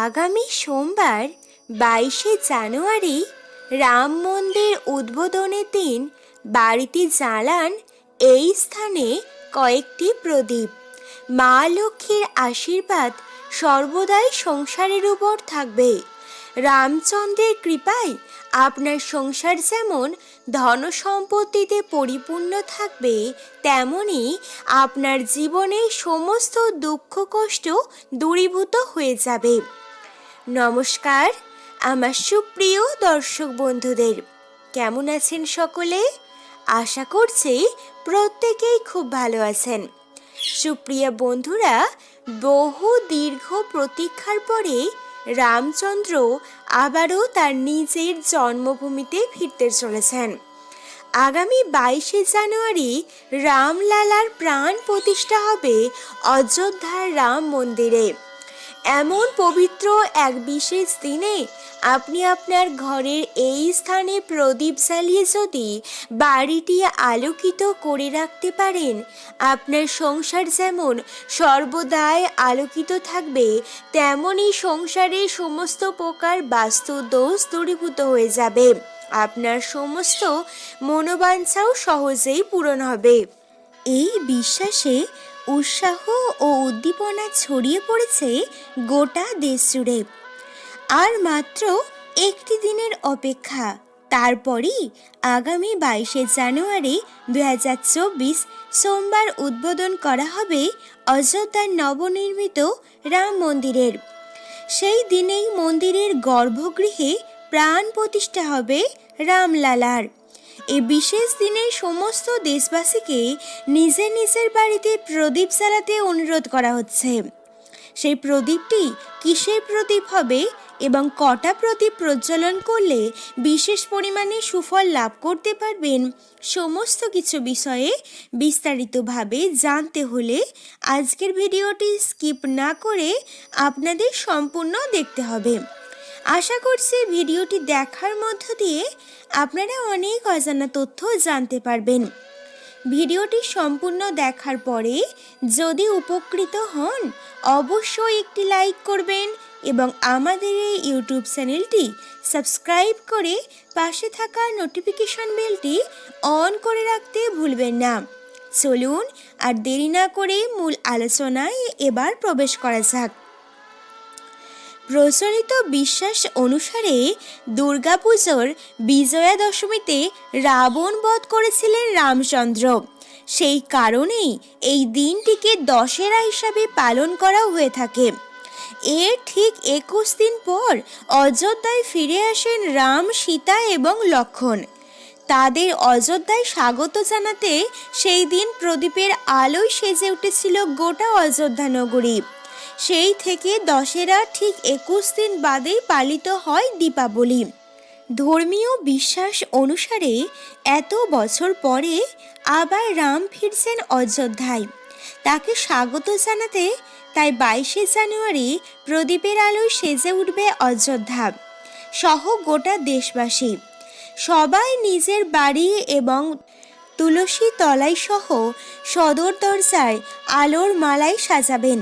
আগামী সোমবার বাইশে জানুয়ারি রাম মন্দির উদ্বোধনের দিন বাড়িতে জ্বালান এই স্থানে কয়েকটি প্রদীপ। মা লক্ষ্মীর আশীর্বাদ সর্বদাই সংসারের উপর থাকবে। রামচন্দ্রের কৃপায় আপনার সংসার যেমন ধন সম্পত্তিতে পরিপূর্ণ থাকবে, তেমনি আপনার জীবনে সমস্ত দুঃখ, কষ্ট দূরীভূত হয়ে যাবে। নমস্কার, আমার সুপ্রিয় দর্শক বন্ধুদের, কেমন আছেন সকলে? আশা করছি প্রত্যেকেই খুব ভালো আছেন। সুপ্রিয়া বন্ধুরা, বহু দীর্ঘ প্রতীক্ষার পরে রামচন্দ্র আবারও তার নিজের জন্মভূমিতে ফিরতে চলেছেন। আগামী বাইশে জানুয়ারি রামলালার প্রাণ প্রতিষ্ঠা হবে অযোধ্যার রাম মন্দিরে। এমন পবিত্র এক বিশেষ দিনে আপনি আপনার ঘরের এই স্থানে প্রদীপ জ্বালিয়ে যদি বাড়িটি আলোকিত করে রাখতে পারেন, আপনার সংসার যেমন সর্বদাই আলোকিত থাকবে তেমনই সংসারের সমস্ত প্রকার বাস্তু দোষ দূরীভূত হয়ে যাবে। আপনার সমস্ত মনোবাঞ্ছাও সহজেই পূরণ হবে। এই বিশ্বাসে উৎসাহ ও উদ্দীপনা ছড়িয়ে পড়েছে গোটা দেশ জুড়ে। আর মাত্র একটি দিনের অপেক্ষা। তারপরই আগামী বাইশে জানুয়ারি দুহাজার চব্বিশ সোমবার উদ্বোধন করা হবে অযোধ্যার নবনির্মিত রাম মন্দিরের। সেই দিনেই মন্দিরের গর্ভগৃহে প্রাণ প্রতিষ্ঠা হবে রামলালার। এই বিশেষ দিনে সমস্ত দেশবাসীকে নিজের নিজের বাড়িতে প্রদীপ জ্বালাতে অনুরোধ করা হচ্ছে। সেই প্রদীপটি কিসের প্রদীপ হবে এবং কটা প্রদীপ প্রজ্বলন করলে বিশেষ পরিমাণে সুফল লাভ করতে পারবেন, সমস্ত কিছু বিষয়ে বিস্তারিতভাবে জানতে হলে আজকের ভিডিওটি স্কিপ না করে আপনাদের সম্পূর্ণ দেখতে হবে। আশা করছি ভিডিওটি দেখার মধ্য দিয়ে আপনারা অনেক অজানা তথ্য জানতে পারবেন। ভিডিওটি সম্পূর্ণ দেখার পরে যদি উপকৃত হন, অবশ্যই একটি লাইক করবেন এবং আমাদের এই ইউটিউব চ্যানেলটি সাবস্ক্রাইব করে পাশে থাকা নোটিফিকেশন বেলটি অন করে রাখতে ভুলবেন না। চলুন আর দেরি না করে মূল আলোচনায় এবার প্রবেশ করা যাক। প্রচলিত বিশ্বাস অনুসারে দুর্গাপুজোর বিজয়া দশমীতে রাবণ বধ করেছিলেন রামচন্দ্র। সেই কারণেই এই দিনটিকে দশেরা হিসাবে পালন করা হয়ে থাকে। এর ঠিক একুশ দিন পর অযোধ্যায় ফিরে আসেন রাম, সীতা এবং লক্ষণ। তাদের অযোধ্যায় স্বাগত জানাতে সেই দিন প্রদীপের আলোয় সেজে উঠেছিল গোটা অযোধ্যা নগরী। সেই থেকে দশেরা ঠিক একুশ দিন বাদেই পালিত হয় দীপাবলি। ধর্মীয় বিশ্বাস অনুসারে এত বছর পরে আবার রাম ফিরছেন অযোধ্যায়। তাকে স্বাগত জানাতে তাই বাইশে জানুয়ারি প্রদীপের আলোয় সেজে উঠবে অযোধ্যা। সহ গোটা দেশবাসী। সবাই নিজের বাড়ি এবং তুলসী তলাই সহ সদর দরজায় আলোর মালায় সাজাবেন।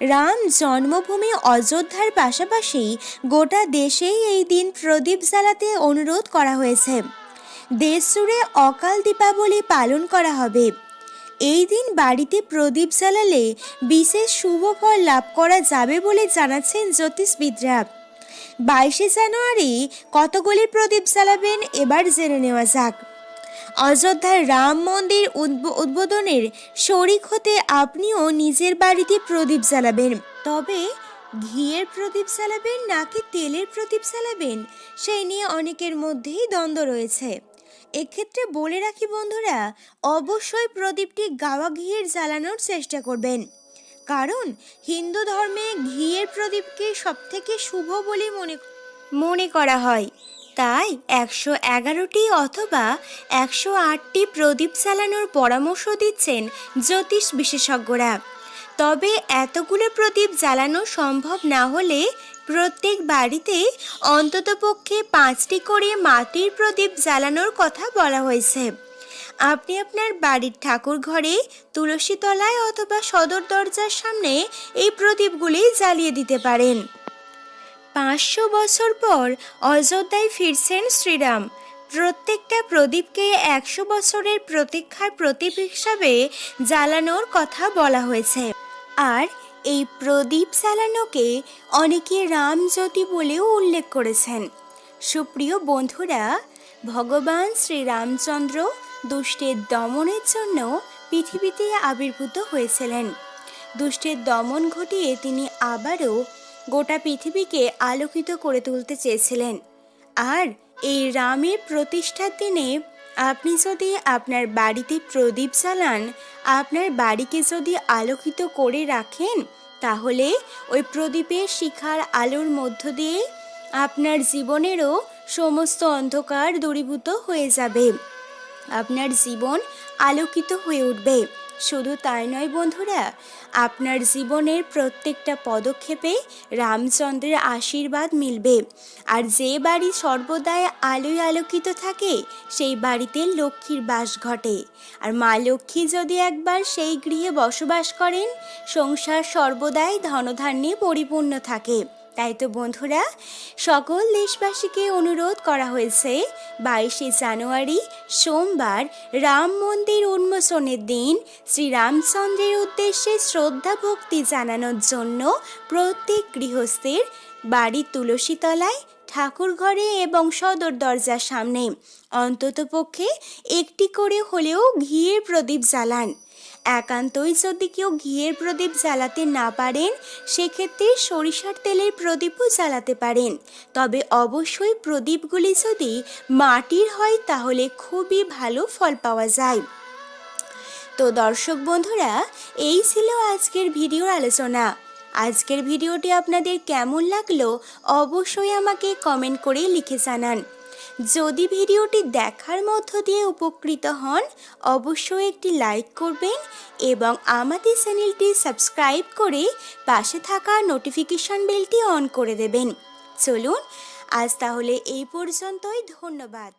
রাম জন্মভূমি অযোধ্যার পাশাপাশি গোটা দেশেই এই দিন প্রদীপ জ্বালাতে অনুরোধ করা হয়েছে। দেশ জুড়ে অকাল দীপাবলি পালন করা হবে। এই দিন বাড়িতে প্রদীপ জ্বালালে বিশেষ শুভ ফল লাভ করা যাবে বলে জানাচ্ছেন জ্যোতিষবিদরা। বাইশে জানুয়ারি কতগুলি প্রদীপ জ্বালাবেন এবার জেনে নেওয়া যাক। অযোধ্যার রাম মন্দির উদ্বোধনের শরিক হতে আপনিও নিজের বাড়িতে প্রদীপ জ্বালাবেন। তবে ঘিয়ের প্রদীপ জ্বালাবেন নাকি তেলের প্রদীপ জ্বালাবেন সেই নিয়ে অনেকের মধ্যেই দ্বন্দ্ব রয়েছে। এক্ষেত্রে বলে রাখি বন্ধুরা, অবশ্যই প্রদীপটি গাওয়া ঘিয়ের জ্বালানোর চেষ্টা করবেন। কারণ হিন্দু ধর্মে ঘিয়ের প্রদীপকে সবথেকে শুভ বলে মনে মনে করা হয়। তাই একশো এগারোটি অথবা একশো আটটি প্রদীপ চালানোর পরামর্শ দিচ্ছেন জ্যোতিষ বিশেষজ্ঞরা। তবে এতগুলো প্রদীপ জ্বালানো সম্ভব না হলে প্রত্যেক বাড়িতে অন্ততপক্ষে পাঁচটি করে মাটির প্রদীপ জ্বালানোর কথা বলা হয়েছে। আপনি আপনার বাড়ির ঠাকুর ঘরে তুলসী তলায় অথবা সদর দরজার সামনে এই প্রদীপগুলি জ্বালিয়ে দিতে পারেন। পাঁচশো বছর পর অযোধ্যায় ফিরছেন শ্রীরাম। প্রত্যেকটা প্রদীপকে একশো বছরের প্রতীক্ষার প্রতীপ হিসাবে জ্বালানোর কথা বলা হয়েছে। আর এই প্রদীপ জ্বালানোকে অনেকে রামজ্যোতি বলেও উল্লেখ করেছেন। সুপ্রিয় বন্ধুরা, ভগবান শ্রীরামচন্দ্র দুষ্টের দমনের জন্য পৃথিবীতে আবির্ভূত হয়েছিলেন। দুষ্টের দমন ঘটিয়ে তিনি আবারও গোটা পৃথিবীকে আলোকিত করে তুলতে চেয়েছিলেন। আর এই রামের প্রতিষ্ঠার দিনে আপনি যদি আপনার বাড়িতে প্রদীপ জ্বালান, আপনার বাড়িকে যদি আলোকিত করে রাখেন, তাহলে ওই প্রদীপের শিখার আলোর মধ্য দিয়ে আপনার জীবনেরও সমস্ত অন্ধকার দূরীভূত হয়ে যাবে। আপনার জীবন আলোকিত হয়ে উঠবে। শুধু তাই নয় বন্ধুরা, আপনার জীবনের প্রত্যেকটা পদক্ষেপে রামচন্দ্রের আশীর্বাদ মিলবে। আর যে বাড়ি সর্বদাই আলোয় আলোকিত থাকে, সেই বাড়িতে লক্ষ্মীর বাস ঘটে। আর মা লক্ষ্মী যদি একবার সেই গৃহে বসবাস করেন, সংসার সর্বদাই ধনধান্যে পরিপূর্ণ থাকে। তাই তো বন্ধুরা, সকল দেশবাসীকে অনুরোধ করা হয়েছে, বাইশে জানুয়ারি সোমবার রাম মন্দির উন্মোচনের দিন শ্রীরামচন্দ্রের উদ্দেশ্যে শ্রদ্ধা ভক্তি জানানোর জন্য প্রত্যেক গৃহস্থের বাড়ির তুলসী তলায়, ঠাকুর ঘরে এবং সদর দরজার সামনে অন্ততপক্ষে একটি করে হলেও ঘিয়ের প্রদীপ জ্বালান। একান্তই যদি কেউ ঘিয়ের প্রদীপ জ্বালাতে না পারেন, সেক্ষেত্রে সরিষার তেলের প্রদীপও জ্বালাতে পারেন। তবে অবশ্যই প্রদীপগুলি যদি মাটির হয়, তাহলে খুবই ভালো ফল পাওয়া যায়। তো দর্শক বন্ধুরা, এই ছিল আজকের ভিডিওর আলোচনা। আজকের ভিডিওটি আপনাদের কেমন লাগল, অবশ্যই আমাকে কমেন্ট করে লিখে জানান। যদি ভিডিওটি দেখার মধ্য দিয়ে উপকৃত হন, অবশ্যই একটি লাইক করবেন এবং আমাদের চ্যানেলটি সাবস্ক্রাইব করে পাশে থাকা নোটিফিকেশন বেলটি অন করে দেবেন। চলুন, আজ তাহলে এই পর্যন্তই, ধন্যবাদ।